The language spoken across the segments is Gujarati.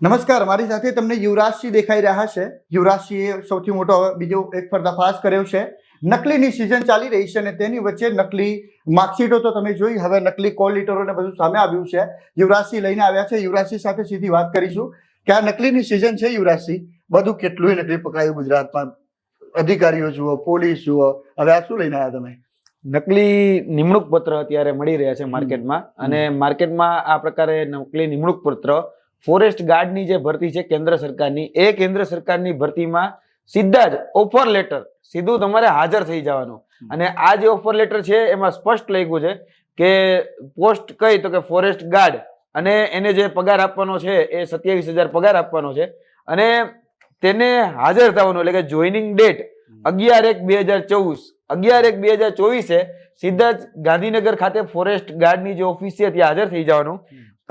નમસ્કાર મારી સાથે તમને યુવરાજસિંહ દેખાઈ રહ્યા છે. યુવરાજસિંહે સૌથી મોટો બીજો એક પર્દાફાશ કર્યો છે. નકલીની સિઝન ચાલી રહી છે અને તેની વચ્ચે નકલી માર્કશીટો તો તમે જોઈ હવે નકલી કોલ લીટરો ને બધું સામે આવ્યું છે. યુવરાજસિંહ લઈને આવ્યા છે. યુવરાજસિંહ સાથે સીધી વાત કરીશું કે આ નકલીની સિઝન છે યુવરાજસિંહ. બધું કેટલું નકલી પકડાયું ગુજરાતમાં. અધિકારીઓ જુઓ પોલીસ જુઓ. હવે આ શું લઈને આવ્યા તમે? નકલી નિમણૂક પત્ર અત્યારે મળી રહ્યા છે માર્કેટમાં અને માર્કેટમાં આ પ્રકારે નકલી નિમણૂક પત્ર ફોરેસ્ટ ગાર્ડની જે ભરતી છે કેન્દ્ર સરકારની એ કેન્દ્ર સરકારની ભરતીમાં સીધા જ ઓફર લેટર સીધું તમારે હાજર થઈ જવાનું. અને આ જે ઓફર લેટર છે એમાં સ્પષ્ટ લખ્યું છે કે પોસ્ટ કઈ તો કે ફોરેસ્ટ ગાર્ડ અને એને જે પગાર આપવાનો છે એ સત્યાવીસ હજાર પગાર આપવાનો છે. અને તેને હાજર થવાનું એટલે કે જોઈનિંગ ડેટ અગિયાર એક બે હજાર ચોવીસ અગિયાર એક બે હજાર ચોવીસે સીધા જ ગાંધીનગર ખાતે ફોરેસ્ટ ગાર્ડની જે ઓફિસ છે ત્યાં હાજર થઈ જવાનું.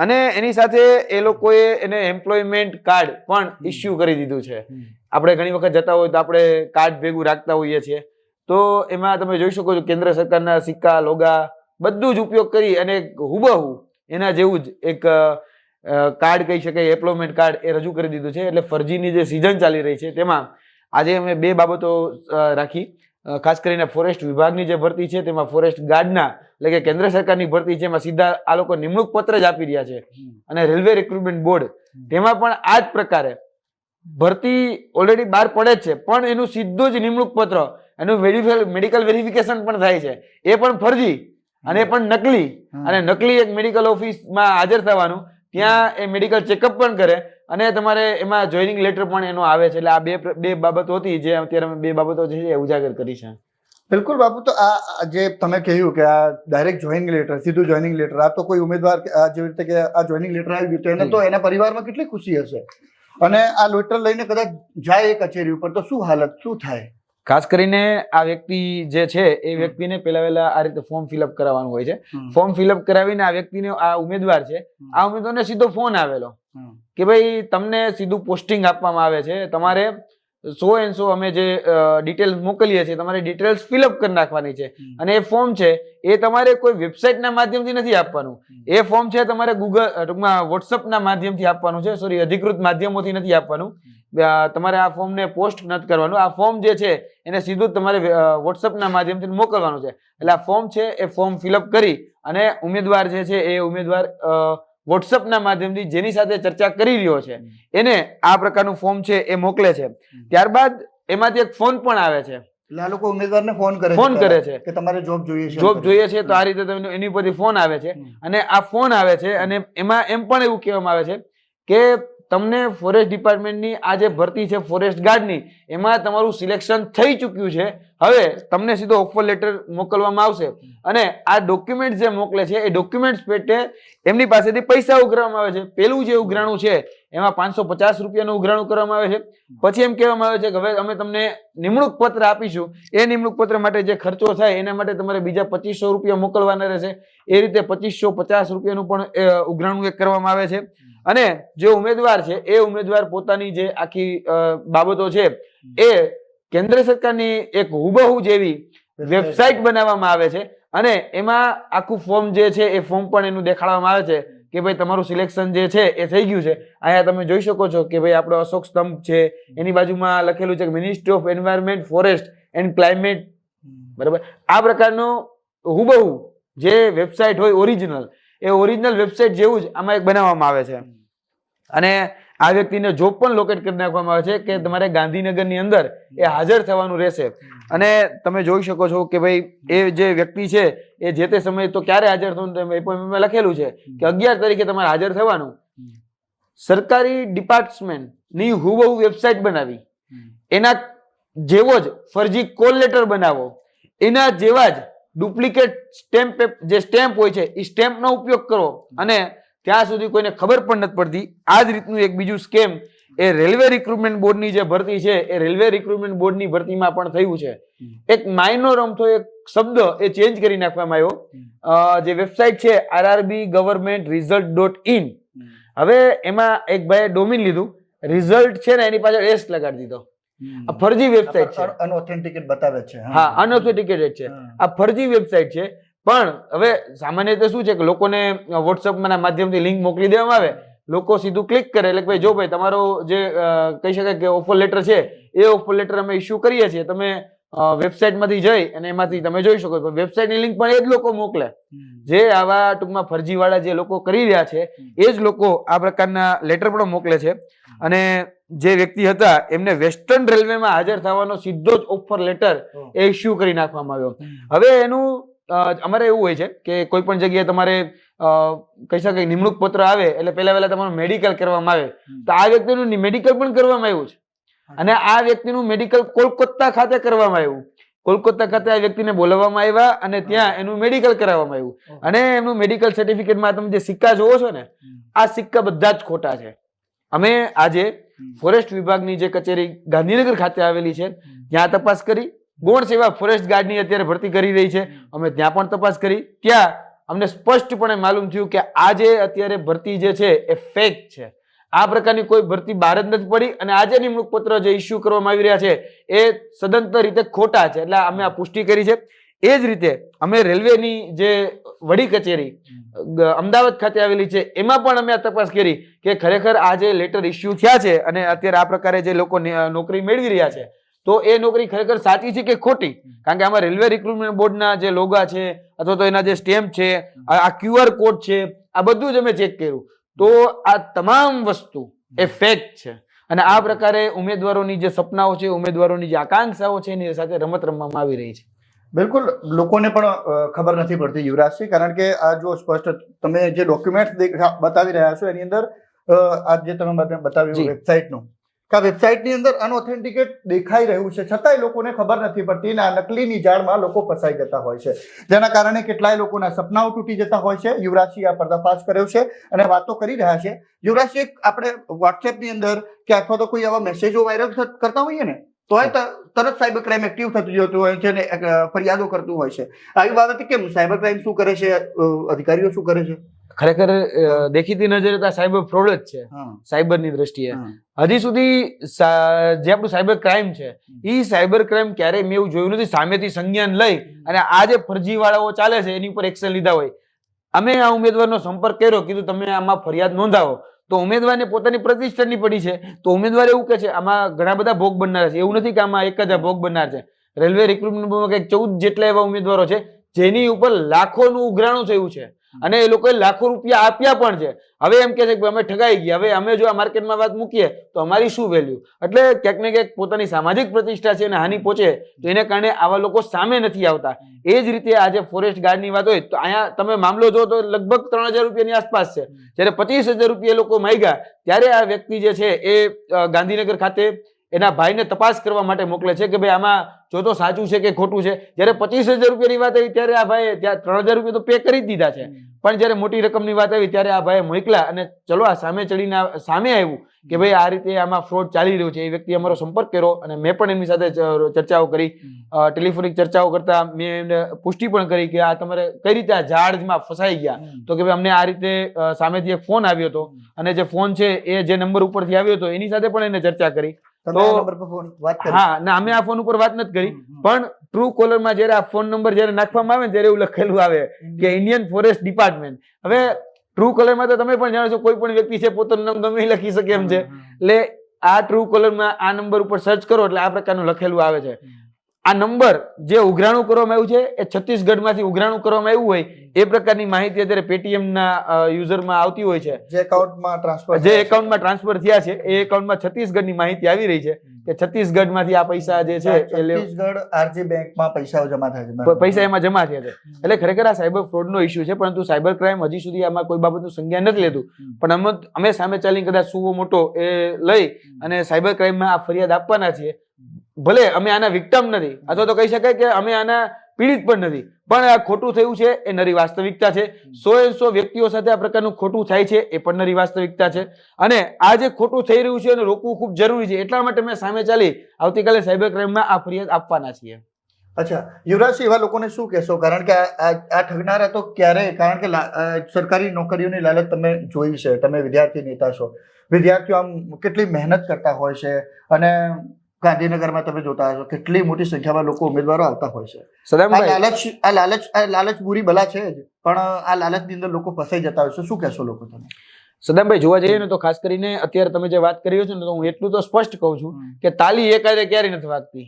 અને એની સાથે એ લોકોએ એને એમ્પ્લોયમેન્ટ કાર્ડ પણ ઇસ્યુ કરી દીધું છે. આપણે ઘણી વખત જતા હોય તો આપણે કાર્ડ ભેગું રાખતા હોઈએ છીએ. તો એમાં તમે જોઈ શકો છો કેન્દ્ર સરકારના સિક્કા લોગા બધું જ ઉપયોગ કરી અને હુબહુ એના જેવું જ એક કાર્ડ કહી શકાય એમ્પ્લોયમેન્ટ કાર્ડ એ રજૂ કરી દીધું છે. એટલે ફરજીની જે સિઝન ચાલી રહી છે તેમાં આજે અમે બે બાબતો રાખી. ખાસ કરીને ફોરેસ્ટ વિભાગની જે ભરતી છે તેમાં ફોરેસ્ટ ગાર્ડના એટલે કે કેન્દ્ર સરકારની ભરતી છે એમાં સીધા આ લોકો નિમણૂક પત્ર જ આપી રહ્યા છે. અને રેલવે રિક્રુટમેન્ટ બોર્ડ તેમાં પણ આ જ પ્રકારે ભરતી ઓલરેડી બહાર પડે જ છે પણ એનું સીધું જ નિમણૂક પત્ર એનું મેડિકલ વેરિફિકેશન પણ થાય છે. એ પણ ફરજી અને એ પણ નકલી. અને નકલી એક મેડિકલ ઓફિસમાં હાજર થવાનું ત્યાં એ મેડિકલ ચેકઅપ પણ કરે અને તમારે એમાં જોઈનિંગ લેટર પણ એનો આવે છે એટલે આ બે બે બાબતો હતી જે અત્યારે અમે બે બાબતો જે છે એ ઉજાગર કરી છે. બિલકુલ બાપુ તો આ જે તમે કહ્યું કે આ ડાયરેક્ટ જોઈનિંગ લેટર સીધું જોઈનિંગ લેટર આ તો કોઈ ઉમેદવાર જેવી રીતે કે આ જોઈનિંગ લેટર આવી ગયું તો એને તો એના પરિવારમાં કેટલી ખુશી હશે? અને આ લેટર લઈને કદાચ જાય એ કચેરી ઉપર તો શું હાલત શું થાય? ખાસ કરીને આ વ્યક્તિ જે છે એ વ્યક્તિને પેલા વહેલા આ રીતે ફોર્મ ફિલઅપ કરાવવાનું હોય છે. ફોર્મ ફિલઅપ કરાવીને આ વ્યક્તિને આ ઉમેદવાર છે આ ઉમેદવારને સીધો ફોન આવેલો. કે ભાઈ તમને સીધું પોસ્ટિંગ આપવામાં આવે છે. તમારે સો એન્ડ સો અમે જે ડિટેલ્સ મોકલીએ છીએ તમારે ડિટેલ્સ ફિલઅપ કરી નાખવાની છે. અને એ ફોર્મ છે એ તમારે કોઈ વેબસાઇટના માધ્યમથી નથી આપવાનું. એ ફોર્મ છે તમારે ગૂગલ ટૂંકમાં વોટ્સઅપના માધ્યમથી આપવાનું છે. સોરી અધિકૃત માધ્યમોથી નથી આપવાનું. તમારે આ ફોર્મને પોસ્ટ નથી કરવાનું. આ ફોર્મ જે છે એને સીધું તમારે વોટ્સઅપના માધ્યમથી મોકલવાનું છે. એટલે આ ફોર્મ છે એ ફોર્મ ફિલઅપ કરી અને ઉમેદવાર જે છે એ ઉમેદવાર વોટ્સઅપના માધ્યમથી જેની સાથે ચર્ચા કરી રહ્યો છે એને આ પ્રકારનું ફોર્મ છે એ મોકલે છે. ત્યારબાદ એમાંથી એક ફોન પણ આવે છે. એટલે આ લોકો ઉમેદવારને ફોન કરે ફોન કરે છે. કે તમારે જોબ જોઈએ છે જોબ જોઈએ છે તો આ રીતે તમને એની ઉપરથી ફોન આવે છે. અને આ ફોન આવે છે અને એમાં એમ પણ એવું કહેવામાં આવે છે કે તમને ફોરેસ્ટ ડિપાર્ટમેન્ટની આ જે ભરતી છે ફોરેસ્ટ ગાર્ડની એમાં તમારું સિલેક્શન થઈ ચૂક્યું છે. હવે તમને સીધો ઓફર લેટર મોકલવામાં આવશે. અને આ ડોક્યુમેન્ટ જે મોકલે છે, એ ડોક્યુમેન્ટ્સ પેટે એમની પાસેથી પૈસા ઉઘરાવવામાં આવે છે. પેલું જે ઉઘરાણું છે, એમાં પાંચસો પચાસ રૂપિયાનું ઉઘરાણું કરવામાં આવે છે. પછી એમ કહેવામાં આવે છે કે હવે અમે તમને નિમણૂક પત્ર આપીશું. એ નિમણૂક પત્ર માટે જે ખર્ચો થાય, એના માટે તમારે બીજા પચીસો રૂપિયા મોકલવાના રહેશે. એ રીતે પચીસો પચાસ રૂપિયાનું પણ ઉઘરાણું એક કરવામાં આવે છે. અને જે ઉમેદવાર છે, એ ઉમેદવાર પોતાની જે આખી બાબતો છે, એ કેન્દ્ર સરકારની એક હુબહુ જેવી વેબસાઇટ બનાવવામાં આવે છે અને એમાં આખું ફોર્મ જે છે, એ ફોર્મ પણ એનું દેખાડવામાં આવે છે કે ભાઈ તમારું સિલેક્શન જે છે, એ થઈ ગયું છે. અહીંયા તમે જોઈ શકો છો કે ભાઈ આપણો અશોક સ્તંભ છે, એની બાજુમાં લખેલું છે ministry of environment forest and climate બરાબર? આ પ્રકારનું હુબહુ જે વેબસાઇટ હોય ઓરિજિનલ એ ઓરિજિનલ વેબસાઇટ જેવું જ આમાં એક બનાવવામાં આવે છે. અને આ વ્યક્તિને જોબ પણ લોકેટ કરી નાખવામાં આવે છે કે તમારે ગાંધીનગરની અંદર એ હાજર થવાનું રહેશે. અને તમે જોઈ શકો છો કે ભાઈ એ જે વ્યક્તિ છે, એ જે તે સમયે તો ક્યારે હાજર થવાનું તો એમાં appointment માં લખેલું છે કે અગિયાર તારીખે તમારે હાજર થવાનું. સરકારી ડિપાર્ટમેન્ટની હુબહુ વેબસાઇટ બનાવી. એના જેવો જ ફરજી કોલ લેટર બનાવો. એના જેવા જ ડુપ્લિકેટ સ્ટેમ્પ જે સ્ટેમ્પ હોય છે એ સ્ટેમ્પનો ઉપયોગ કરો. અને ત્યાં સુધી કોઈને ખબર પણ નથી પડતી. આ જ રીતનું એક બીજું સ્કેમ એ રેલવે રિક્રુટમેન્ટ બોર્ડની જે ભરતી છે એ રેલવે રિક્રુટમેન્ટ બોર્ડની ભરતીમાં પણ થયું છે. એક માઇનોર અમથો એક શબ્દ એ ચેન્જ કરી નાખવામાં આવ્યો. અ, જે વેબસાઇટ છે RRB government result dot in હવે એમાં એક ભાઈએ ડોમિન લીધું. રિઝલ્ટ છે ને એની પાછળ એસ લગાડી દીધો. આ ફરજી વેબસાઇટ છે. અનઓથેન્ટિકેટ બતાવે છે હા. અનઓથેન્ટિકેટેડ છે. આ ફરજી વેબસાઇટ છે. પણ હવે સામાન્ય રીતે શું છે કે લોકોને વોટ્સઅપ માધ્યમથી લિંક મોકલી દેવામાં આવે લોકો સીધું ક્લિક કરે. એટલે કે ભાઈ જો ભાઈ તમારો જે કહી શકાય કે ઓફર લેટર છે એ ઓફર લેટર અમે ઇસ્યુ કરીએ છીએ. તમે વેબસાઇટમાંથી જઈ અને એમાંથી તમે જોઈ શકો છો. વેબસાઇટની લિંક પણ એ જ લોકો મોકલે. જે આવા ટૂંકમાં ફરજીવાળા જે લોકો કરી રહ્યા છે એ જ લોકો આ પ્રકારના લેટર પણ મોકલે છે. અને જે વ્યક્તિ હતા એમને વેસ્ટર્ન રેલવેમાં હાજર થવાનો સીધો જ ઓફર લેટર એ ઇસ્યુ કરી નાખવામાં આવ્યો. હવે એનું અમારે એવું હોય છે કે કોઈ પણ જગ્યાએ તમારે કહી શકાય નિમણૂક પત્ર આવે એટલે પહેલા પહેલા તમારું મેડિકલ કરવામાં આવે. તો આ વ્યક્તિનું મેડિકલ પણ કરવામાં આવ્યું છે. અને આ વ્યક્તિનું મેડિકલ કોલકાતા ખાતે કરવામાં આવ્યું. કોલકાતા ખાતે આ વ્યક્તિને બોલાવવામાં આવ્યા અને ત્યાં એનું મેડિકલ કરાવવામાં આવ્યું. અને એમનું મેડિકલ સર્ટિફિકેટમાં તમે જે સિક્કા જોવો છો ને આ સિક્કા બધા જ ખોટા છે. અમે આજે ફોરેસ્ટ વિભાગની જે કચેરી ગાંધીનગર ખાતે આવેલી છે ત્યાં તપાસ કરી. ગૌણ સેવા ફોરેસ્ટ ગાર્ડની અત્યારે ભરતી કરી રહી છે. અમે ત્યાં પણ તપાસ કરી. ત્યાં અમને સ્પષ્ટપણે માલુમ થયું કે આ જે અત્યારે ભરતી જે છે એ ફેક છે. આ પ્રકારની કોઈ ભરતી બહાર જ નથી પડી અને આજે નિમણૂક પત્ર જે ઇસ્યુ કરવામાં આવી રહ્યા છે એ સદંતર રીતે ખોટા છે. એટલે અમે આ પુષ્ટિ કરી છે. એ જ રીતે અમે રેલવેની જે વડી કચેરી અમદાવાદ ખાતે આવેલી છે, એમાં પણ અમે આ તપાસ કરી કે ખરેખર આ જે લેટર ઇસ્યુ થયા છે અને અત્યારે આ પ્રકારે જે લોકો નોકરી મેળવી રહ્યા છે, તો એ નોકરી ખરેખર સાચી છે કે ખોટી? કારણ કે આમાં રેલવે રિક્રુટમેન્ટ બોર્ડના જે લોગા છે, અથવા તો એના જે સ્ટેમ્પ છે, આ ક્યુઆર કોડ છે, આ બધું જ અમે ચેક કર્યું. તો આ તમામ વસ્તુ એ ફેક છે. અને આ પ્રકારે ઉમેદવારોની જે સપનાઓ છે, ઉમેદવારોની જે આકાંક્ષાઓ છે, એની સાથે રમત રમવામાં આવી રહી છે. બિલકુલ લોકોને પણ ખબર નથી પડતી યુવરાજસિંહ કારણ કે આ જો સ્પષ્ટ તમે જે ડોક્યુમેન્ટ બતાવી રહ્યા છો એની અંદર આ જે તમે બતા- બતાવ્યું વેબસાઇટનું કે આ વેબસાઇટની અંદર અનઓથેન્ટિકેટ દેખાઈ રહ્યું છે છતાંય લોકોને ખબર નથી પડતી અને આ નકલીની જાળમાં લોકો ફસાઈ જતા હોય છે. જેના કારણે કેટલાય લોકોના સપનાઓ તૂટી જતા હોય છે યુવરાજસિંહ આ પર્દાફાશ કર્યો છે અને વાતો કરી રહ્યા છે. યુવરાજસિંહ આપણે વોટ્સએપની અંદર કે અથવા તો કોઈ આવા મેસેજો વાયરલ કરતા હોઈએ ને ત- તરત સાયબર ક્રાઇમ એક્ટિવ થતું જતું હોય છે અને ફરિયાદો કરતું હોય છે. આવી બાબતે કેમ? સાયબર ક્રાઇમ શું કરે છે? અધિકારીઓ શું કરે છે? ખરેખર દેખીતી નજરે તો સાયબર ફ્રોડ જ છે સાયબરની દ્રષ્ટિએ. હજી સુધી જે આપણું સાયબર ક્રાઇમ છે એ સાયબર ક્રાઇમ ક્યારેય મેં એવું જોયું નથી સામેથી સંજ્ઞાન લઈ અને આ જે ફરજીવાળાઓ ચાલે છે એની ઉપર એક્શન લીધા હોય. અમે આ ઉમેદવારનો સંપર્ક કર્યો કીધું તમે આમાં ફરિયાદ નોંધાવો. તો ઉમેદવારને પોતાની પ્રતિષ્ઠાની પડી છે. તો ઉમેદવાર એવું કે છે, આમાં ઘણા બધા ભોગ બનનાર છે. એવું નથી કે આમાં એક જ ભોગ બનનાર છે. રેલવે રિક્રુટમેન્ટમાં કંઈક ચૌદ જેટલા એવા ઉમેદવારો છે, જેની ઉપર લાખોનું ઉઘરાણું થયું છે. અને એ લોકોએ લાખો રૂપિયા આપ્યા પણ છે. હવે એમ કે છે કે અમે ઠગાઈ ગયા. હવે અમે જો આ માર્કેટમાં વાત મૂકીએ તો અમારી શું વેલ્યુ એટલે ક્યાંક ને ક્યાંક પોતાની સામાજિક પ્રતિષ્ઠા છે અને હાનિ પહોંચે તો એને કારણે આવા લોકો સામે નથી આવતા. એ જ રીતે આજે ફોરેસ્ટ ગાર્ડની વાત હોય તો અહીંયા તમે મામલો જો તો લગભગ ત્રણ હજાર રૂપિયાની આસપાસ છે. જ્યારે પચીસ હજાર રૂપિયા લોકો માંગ્યા ત્યારે આ વ્યક્તિ જે છે એ ગાંધીનગર ખાતે એના ભાઈને તપાસ કરવા માટે મોકલે છે કે ભાઈ આમાં જો તો સાચું છે કે ખોટું છે? જ્યારે પચીસ હજાર રૂપિયાની વાત આવી ત્યારે આ ભાઈએ ત્યાં ત્રણ હજાર રૂપિયા તો પે કરી જ દીધા છે. પણ જ્યારે મોટી રકમની વાત આવી ત્યારે આ ભાઈએ મોકલા અને ચલો આ સામે ચડીને સામે આવ્યું કે ભાઈ આ રીતે આમાં ફ્રોડ ચાલી રહ્યું છે. એ વ્યક્તિ અમારો સંપર્ક કર્યો અને મેં પણ એમની સાથે ચર્ચાઓ કરી. ટેલિફોનિક ચર્ચાઓ કરતા મેં એમને પુષ્ટિ પણ કરી કે આ તમારે કઈ રીતે આ ઝાડમાં ફસાઈ ગયા. તો કે ભાઈ અમને આ રીતે સામેથી એક ફોન આવ્યો હતો અને જે ફોન છે એ જે નંબર ઉપરથી આવ્યો હતો એની સાથે પણ એને ચર્ચા કરી. તમે આ નંબર પર ફોન વાત કરી. હા ના અમે આ ફોન ઉપર વાત નથી કરી. પણ ટ્રુ કોલરમાં જ્યારે આ ફોન નંબર જ્યારે નાખવામાં આવે ને ત્યારે એવું લખેલું આવે કે ઇન્ડિયન ફોરેસ્ટ ડિપાર્ટમેન્ટ હવે ટ્રુ કોલરમાં તો તમે પણ જાણો છો કોઈ પણ વ્યક્તિ છે પોતાનું નામ ગમે લખી શકે એમ છે. એટલે આ ટ્રુ કોલરમાં આ નંબર ઉપર સર્ચ કરો એટલે આ પ્રકારનું લખેલું આવે છે. આ નંબર જે ઉઘરાણું કરવામાં આવ્યું છે એ છત્તીસગઢમાંથી ઉઘરાણું કરવામાં આવ્યું હોય એ પ્રકારની માહિતી અત્યારે પેટીએમના યુઝરમાં આવતી હોય છે. જે એકાઉન્ટમાં ટ્રાન્સફર જે એકાઉન્ટમાં ટ્રાન્સફર થયા છે એ એકાઉન્ટમાં છત્તીસગઢની માહિતી આવી રહી છે કે છત્તીસગઢમાંથી આ પૈસા જે છે છત્તીસગઢ આરજી બેંકમાં પૈસા જમા થાય છે પૈસા એમાં જમા થયા છે. એટલે ખરેખર આ સાયબર ફ્રોડનો ઇસ્યુ છે પરંતુ સાયબર ક્રાઇમ હજી સુધી આમાં કોઈ બાબતનું સંજ્ઞાન નથી લેતું. પણ અમે અમે સામે ચાલીને કદાચ સુવો મોટો એ લઈ અને સાયબર ક્રાઇમમાં આ ફરિયાદ આપવાના છીએ. ભલે અમે આના વિક્ટમ નથી, અથવા તો કહી શકાય કે અમે આના પીડિત પણ નથી. પણ આ ખોટું થયું છે, એ નરી વાસ્તવિકતા છે. સો એ સો વ્યક્તિઓ સાથે આ પ્રકારનું ખોટું થાય છે, એ પણ નરી વાસ્તવિકતા છે. અને આ જે ખોટું થઈ રહ્યું છે, એને રોકવું ખૂબ જરૂરી છે. એટલા માટે મેં સામે ચાલી આવતીકાલે સાયબર ક્રાઇમમાં આ ફરિયાદ આપવાના છીએ. અચ્છા યુવરાજસિંહ એવા લોકોને શું કહેશો? કારણ કે આ ઠગનારા તો ક્યારેય, કારણ કે સરકારી નોકરીઓની લાલચ તમે જોઈ છે. તમે વિદ્યાર્થી નેતા છો. વિદ્યાર્થીઓ આમ કેટલી મહેનત કરતા હોય છે અને ગાંધીનગરમાં તમે જોતા હશો. કેટલી મોટી સંખ્યામાં લોકો ઉમેદવારો આવતા હોય છે. આ લાલચ આ લાલચ આ લાલચ બુરી બલા છે જ પણ આ લાલચની અંદર લોકો ફસાઈ જતા હોય છે. શું કહેશો લોકો તમે? સદામભાઈ જોવા જઈએ ને તો ખાસ કરીને અત્યારે તમે જે વાત કરી છે ને તો હું એટલું તો સ્પષ્ટ કહું છું કે તાલી એકારે ક્યારેય નથી વાગતી.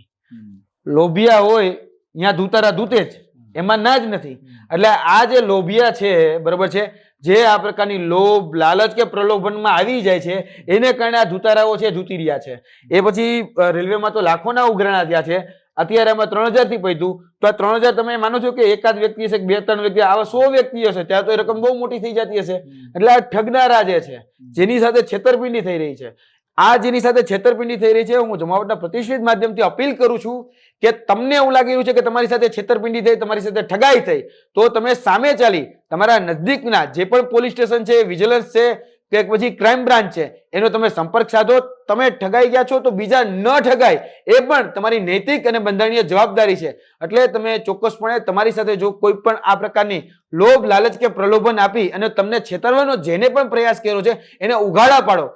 લોભિયા હોય ત્યાં ધૂતારા ધૂતે જ. એમાં ના જ નથી. એટલે આ જે લોભિયા છે બરોબર છે જે આ પ્રકારની લોભ લાલચ કે પ્રલોભનમાં આવી જાય છે એને કારણે આ ધુતારાઓ છે ધૂતી રહ્યા છે. એ પછી રેલવેમાં તો લાખોના ઉઘરાણા થયા છે. અત્યારે આમાં ત્રણ હજારથી પૈતું. તો આ ત્રણ હજાર તમે માનો છો કે એકાદ વ્યક્તિ હશે બે ત્રણ વ્યક્તિ આવા સો વ્યક્તિ હશે ત્યાં તો એ રકમ બહુ મોટી થઈ જતી હશે. એટલે આ ઠગનારા જે છે જેની સાથે છેતરપિંડી થઈ રહી છે. આ જેની સાથે છેતરપિંડી થઈ રહી છે, હું જમાવટના પ્રતિષ્ઠિત માધ્યમથી અપીલ કરું છું કે તમને એવું લાગી રહ્યું છે કે તમારી સાથે છેતરપિંડી થઈ, તમારી સાથે ઠગાઈ થઈ, તો તમે સામે ચાલી તમારા નજદીકના જે પણ પોલીસ સ્ટેશન છે, વિજિલન્સ છે, કે પછી ક્રાઇમ બ્રાન્ચ છે, એનો તમે સંપર્ક સાધો, તમે ઠગાઈ ગયા છો તો બીજા ન ઠગાય, એ પણ તમારી નૈતિક અને બંધારણીય જવાબદારી છે. એટલે તમે ચોક્કસપણે તમારી સાથે જો કોઈ પણ આ પ્રકારની લોભ, લાલચ કે પ્રલોભન આપી અને તમને છેતરવાનો જેને પણ પ્રયાસ કર્યો છે, એને ઉઘાડા પાડો.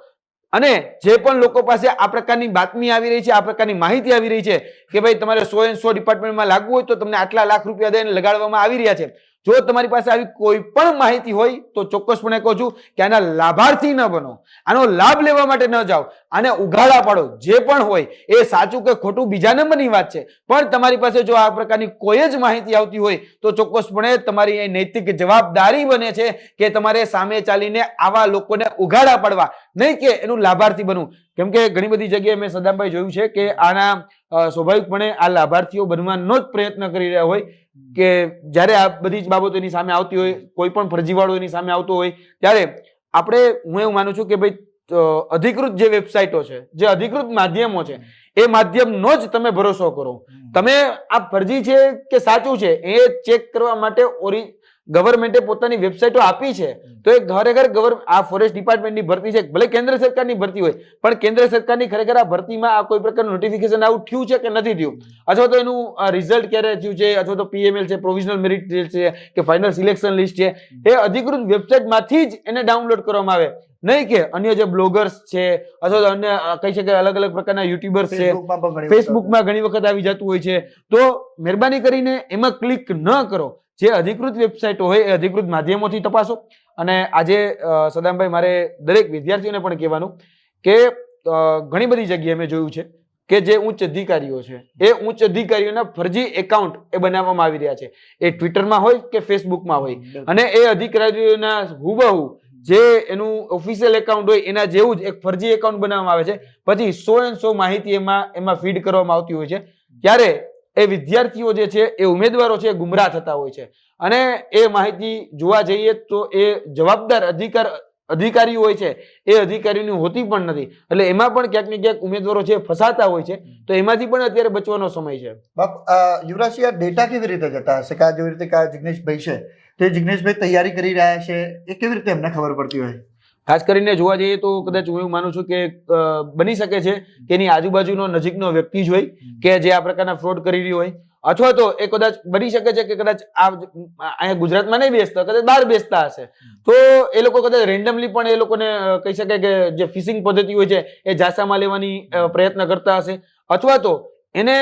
અને જે પણ લોકો પાસે આ પ્રકારની બાતમી આવી રહી છે, આ પ્રકારની માહિતી આવી રહી છે કે ભાઈ તમારે સો એન્ડ સો ડિપાર્ટમેન્ટમાં લાગવું હોય તો તમને આટલા લાખ રૂપિયા દઈને લગાડવામાં આવી રહ્યા છે. જો તમારી પાસે આવી કોઈ પણ માહિતી હોય, તો ચોક્કસપણે કહું છું કે આના લાભાર્થી ન બનો. આનો લાભ લેવા માટે ન જાઓ. આને ઉઘાડા પાડો. જે પણ હોય, એ સાચું કે ખોટું બીજા નંબરની વાત છે. પણ તમારી પાસે જો આ પ્રકારની કોઈ જ માહિતી આવતી હોય, તો ચોક્કસપણે તમારી એ નૈતિક જવાબદારી બને છે કે તમારે સામે ચાલીને આવા લોકોને ઉઘાડા પાડવા. નહીં કે એનું લાભાર્થી બનવું. કેમ કે ઘણી બધી જગ્યાએ મેં સદામભાઈ જોયું છે કે આના સ્વાભાવિકપણે આ લાભાર્થીઓ બનવાનો જ પ્રયત્ન કરી રહ્યા હોય કે જ્યારે આ બધી જ બાબતો એની સામે આવતી હોય કોઈ પણ ફરજીવાળો એની સામે આવતો હોય ત્યારે આપણે હું એવું માનું છું કે ભાઈ અધિકૃત જે વેબસાઇટો છે જે અધિકૃત માધ્યમો છે એ માધ્યમનો જ તમે ભરોસો કરો. તમે આ ફરજી છે કે સાચું છે એ ચેક કરવા માટે ઓરી ગવર્મેન્ટે પોતાની વેબસાઇટો આપી છે તો એ ખરેખર ગવર આ ફોરેસ્ટ ડિપાર્ટમેન્ટની ભરતી છે. ભલે કેન્દ્ર સરકારની ભરતી હોય પણ કેન્દ્ર સરકારની ખરેખર આ ભરતીમાં આ કોઈ પ્રકારનું નોટિફિકેશન આવું થયું છે કે નથી થયું? અથવા તો એનું રિઝલ્ટ ક્યારે થયું છે અથવા તો પીએમએલ છે પ્રોવિઝનલ મેરિટ છે કે ફાઇનલ સિલેક્શન લિસ્ટ છે એ અધિકૃત વેબસાઇટમાંથી જ એને ડાઉનલોડ કરવામાં આવે. નહીં કે અન્ય જે બ્લોગર્સ છે અથવા તો અન્ય કહી શકાય અલગ અલગ પ્રકારના યુટ્યુબર્સ છે ફેસબુકમાં ઘણી વખત આવી જતું હોય છે. તો મહેરબાની કરીને એમાં ક્લિક ન કરો. જે અધિકૃત વેબસાઇટો હોય એ અધિકૃત માધ્યમોથી તપાસો. અને આજે સદામભાઈ મારે દરેક વિદ્યાર્થીઓને પણ કહેવાનું કે ઘણી બધી જગ્યાએ મેં જોયું છે કે જે ઉચ્ચ અધિકારીઓ છે એ ઉચ્ચ અધિકારીઓના ફરજી એકાઉન્ટ એ બનાવવામાં આવી રહ્યા છે. એ ટ્વિટરમાં હોય કે ફેસબુકમાં હોય. અને એ અધિકારીઓના હુબહુ જે એનું ઓફિશિયલ એકાઉન્ટ હોય એના જેવું જ એક ફરજી એકાઉન્ટ બનાવવામાં આવે છે. પછી સો એન્ડ સો માહિતી એમાં એમાં ફીડ કરવામાં આવતી હોય છે. ત્યારે એ વિદ્યાર્થીઓ જે છે, એ ઉમેદવારો છે ગુમરાહ થતા હોય છે. અને એ માહિતી જોવા જઈએ તો એ જવાબદાર અધિકાર, અધિકારીઓ હોય છે, એ અધિકારીની હોતી પણ નથી. એટલે એમાં પણ ક્યાંક ને ક્યાંક ઉમેદવારો છે ફસાતા હોય છે. તો એમાંથી પણ અત્યારે બચવાનો સમય છે. યુવરાજસિંહ ડેટા કેવી રીતે જતા હશે? કે જેવી રીતે કા જિગ્નેશભાઈ છે, તે જિગ્નેશભાઈ તૈયારી કરી રહ્યા છે, એ કેવી રીતે એમને ખબર પડતી હોય? ખાસ કરીને જોવા જઈએ તો કદાચ હું એવું માનું છું કે બની શકે છે કે એની આજુબાજુનો નજીકનો વ્યક્તિ જ હોય કે જે આ પ્રકારના ફ્રોડ કરી રહ્યો હોય. અથવા તો એ કદાચ બની શકે છે કે કદાચ આ અહીંયા ગુજરાતમાં નહીં બેસતા કદાચ બહાર બેસતા હશે. તો એ લોકો કદાચ રેન્ડમલી પણ એ લોકોને કહી શકાય કે જે ફિશિંગ પદ્ધતિ હોય છે એ જાસામાં લેવાની પ્રયત્ન કરતા હશે. અથવા તો એને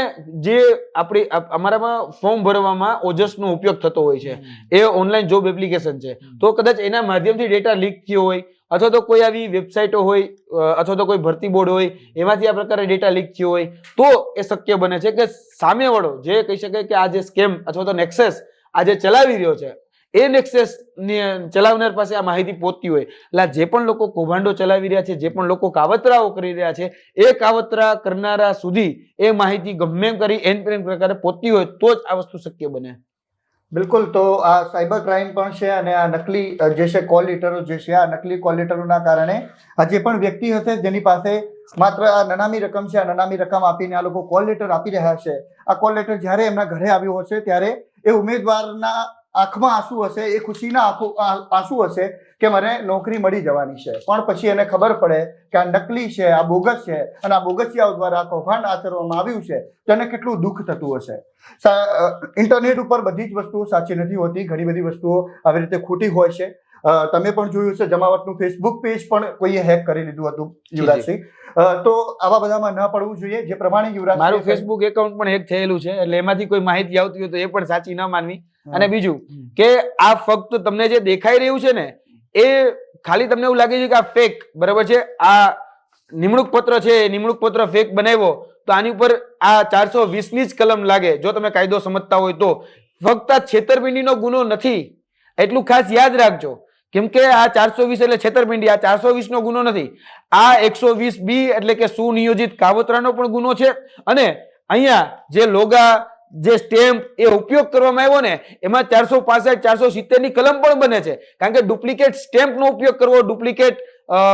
જે આપણી અમારામાં ફોર્મ ભરવામાં ઓજસનો ઉપયોગ થતો હોય છે. એ ઓનલાઈન જોબ એપ્લિકેશન છે. તો કદાચ એના માધ્યમથી ડેટા લીક થયો હોય અથવા તો કોઈ આવી વેબસાઇટો હોય અથવા તો કોઈ ભરતી બોર્ડ હોય, એમાંથી આ પ્રકારે ડેટા લીક થયો હોય, તો એ શક્ય બને છે કે સામેવાળો જે કહી શકાય કે આ જે સ્કેમ અથવા તો નેક્સેસ આ જે ચલાવી રહ્યો છે, એ નેક્સેસ ચલાવનાર પાસે આ માહિતી પહોંચતી હોય. એટલે જે પણ લોકો કૌભાંડો ચલાવી રહ્યા છે, જે પણ લોકો કાવતરાઓ કરી રહ્યા છે, એ કાવતરા કરનારા સુધી એ માહિતી ગમે કરી એન પ્રકારે પહોંચતી હોય, તો જ આ વસ્તુ શક્ય બને. બિલકુલ, તો આ સાયબર ક્રાઇમ પણ છે અને આ નકલી જે છે કોલ લેટરો જે છે, આ નકલી કોલ લેટરોના કારણે આ પણ વ્યક્તિ હશે જેની પાસે માત્ર આ નનામી રકમ છે, આ નનામી રકમ આપીને આ લોકો કોલ લેટર આપી રહ્યા છે, આ કોલ લેટર જ્યારે એમના ઘરે આવ્યું હશે ત્યારે એ ઉમેદવારના આંખમાં આંસુ હશે, એ ખુશીના આંસુ હશે કે મને નોકરી મળી જવાની છે. પણ પછી એને ખબર પડે કે આ નકલી છે, આ બોગસ છે અને આ બોગસિયાઓ દ્વારા આ કૌભાંડ આચરવામાં આવ્યું છે, તો એને કેટલું દુઃખ થતું હશે. ઇન્ટરનેટ ઉપર બધી જ વસ્તુઓ સાચી નથી હોતી, ઘણી બધી વસ્તુઓ આવી રીતે ખોટી હોય છે. તમે પણ જોયું છે જમાવટનું ફેસબુક પેજ પણ કોઈએ હેક કરી લીધું હતું યુવરાજસિંહ. તો આવા બધામાં ન પડવું જોઈએ જે પ્રમાણે યુવરાજ મારું ફેસબુક એકાઉન્ટ પણ હેક થયેલું છે એટલે એમાંથી કોઈ માહિતી આવતી હોય તો એ પણ સાચી ન માનવી. અને બીજું કે આ ફક્ત તમને જે દેખાઈ રહ્યું છે ને એ ખાલી તમને એવું લાગે છે કે આ ફેક બરાબર છે? આ નિમણૂક પત્ર છે નિમણૂક પત્ર ફેક બનાવ્યો તો આની ઉપર આ ચારસો વીસની જ કલમ લાગે જો તમે કાયદો સમજતા હોય તો. ફક્ત આ છેતરપિંડીનો ગુનો નથી એટલું ખાસ યાદ રાખજો. કેમ કે આ ચારસો વીસ એટલે છેતરપિંડી આ ચારસો વીસ નો ગુનો નથી. આ એકસો વીસ બી એટલે કે સુનિયોજિત કાવતરાનો પણ ગુનો છે. અને અહીંયા જે લોગા, જે સ્ટેમ્પ એ ઉપયોગ કરવામાં આવ્યો ને, એમાં ચારસો પાસઠ, ચારસો સિત્તેરની કલમ પણ બને છે. કારણ કે ડુપ્લિકેટ સ્ટેમ્પ નો ઉપયોગ કરવો, ડુપ્લિકેટ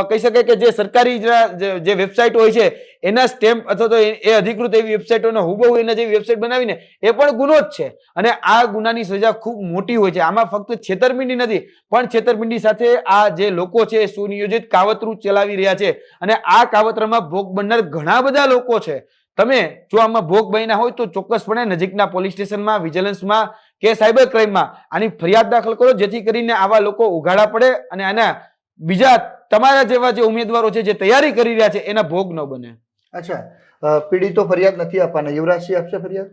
કહી શકાય કે જે સરકારી જે- વેબસાઇટ હોય છે, એના સ્ટેમ્પ અથવા તો એ અધિકૃત એવી વેબસાઇટોને હુબહુ એના જેવી વેબસાઇટ બનાવીને એ પણ ગુનો જ છે. અને આ ગુનાની સજા ખૂબ મોટી હોય છે. આમાં ફક્ત છેતરપિંડી નથી, પણ છેતરપિંડી સાથે આ જે લોકો છે સુનિયોજિત કાવતરું ચલાવી રહ્યા છે. અને આ કાવતરામાં ભોગ બનનાર ઘણા બધા લોકો છે. તમે જો આમાં ભોગ બન્યા હોય તો ચોક્કસપણે નજીકના પોલીસ સ્ટેશનમાં, વિજિલન્સમાં કે સાયબર ક્રાઇમમાં આની ફરિયાદ દાખલ કરો, જેથી કરીને આવા લોકો ઉઘાડા પડે અને આના બીજા તમારા જેવા જે ઉમેદવારો છે જે તૈયારી કરી રહ્યા છે એના ભોગ ન બને. અચ્છા પીડિતો ફરિયાદ નથી આપવાના યુવરાજસિંહ આપશે ફરિયાદ?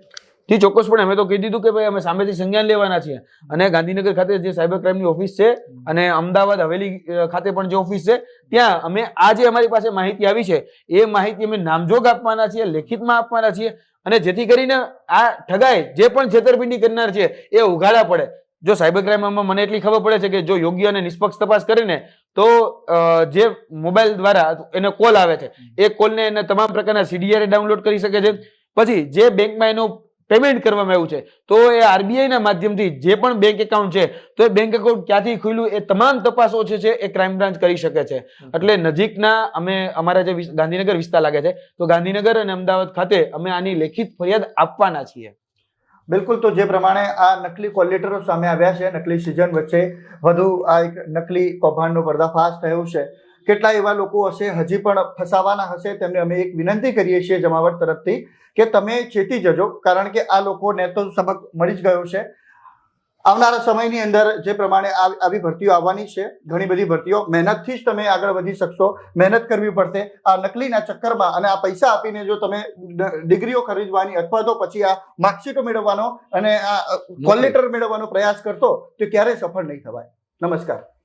થી ચોક્કસપણે. અમે તો કહી દીધું કે ભાઈ અમે સામેથી સંજ્ઞાન લેવાના છીએ. અને ગાંધીનગર ખાતે જે સાયબર ક્રાઇમની ઓફિસ છે અને અમદાવાદ હવેલી ખાતે પણ જે ઓફિસ છે ત્યાં અમે આ જે અમારી પાસે માહિતી આવી છે એ માહિતી અમે નામજોગ આપવાના છીએ લેખિતમાં આપવાના છીએ. અને જેથી કરીને આ ઠગાઈ જે પણ છેતરપિંડી કરનાર છે એ ઉઘાડા પડે. જો સાયબર ક્રાઇમમાં મને એટલી ખબર પડે છે કે જો યોગ્ય અને નિષ્પક્ષ તપાસ કરીને તો જે મોબાઈલ દ્વારા એને કોલ આવે છે એ કોલને એને તમામ પ્રકારના સીડીઆર ડાઉનલોડ કરી શકે છે. પછી જે બેંકમાં એનું પેમેન્ટ કરવામાં આવ્યું છે તો એ આરબીઆઈના માધ્યમથી જે પણ બેંક એકાઉન્ટ છે તો એ બેંક એકાઉન્ટ ક્યાંથી ખુલ્યું એ તમામ તપાસો જે છે એ ક્રાઇમ બ્રાન્ચ કરી શકે છે. એટલે નજીકના અમે અમારા જે ગાંધીનગર વિસ્તાર લાગે છે તો ગાંધીનગર અને અમદાવાદ ખાતે અમે આની લેખિત ફરિયાદ આપવાના છીએ. બિલકુલ તો જે પ્રમાણે આ નકલી કોલેટરો સામે આવ્યા છે, નકલી સિઝન વચ્ચે વધુ આ એક નકલી કૌભાંડનો પર્દાફાશ થયો છે. કેટલા એવા લોકો હશે, હજી પણ ફસાવાના હશે, તેમને અમે એક વિનંતી કરીએ છીએ જમાવટ તરફથી કે તમે ચેતી જજો, કારણ કે આ લોકોને તો સબક મળી જ ગયો છે. આવનારા સમયની અંદર જે પ્રમાણે આ- આવી ભરતીઓ આવવાની છે ઘણી બધી ભરતીઓ મહેનતથી જ તમે આગળ વધી શકશો. મહેનત કરવી પડશે. આ નકલીના ચક્કરમાં અને આ પૈસા આપીને જો તમે ડિગ્રીઓ ખરીદવાની અથવા તો પછી આ માર્કશીટો મેળવવાનો અને આ કોલ લેટર મેળવવાનો પ્રયાસ કરતો તો ક્યારેય સફળ નહીં થવાય. નમસ્કાર.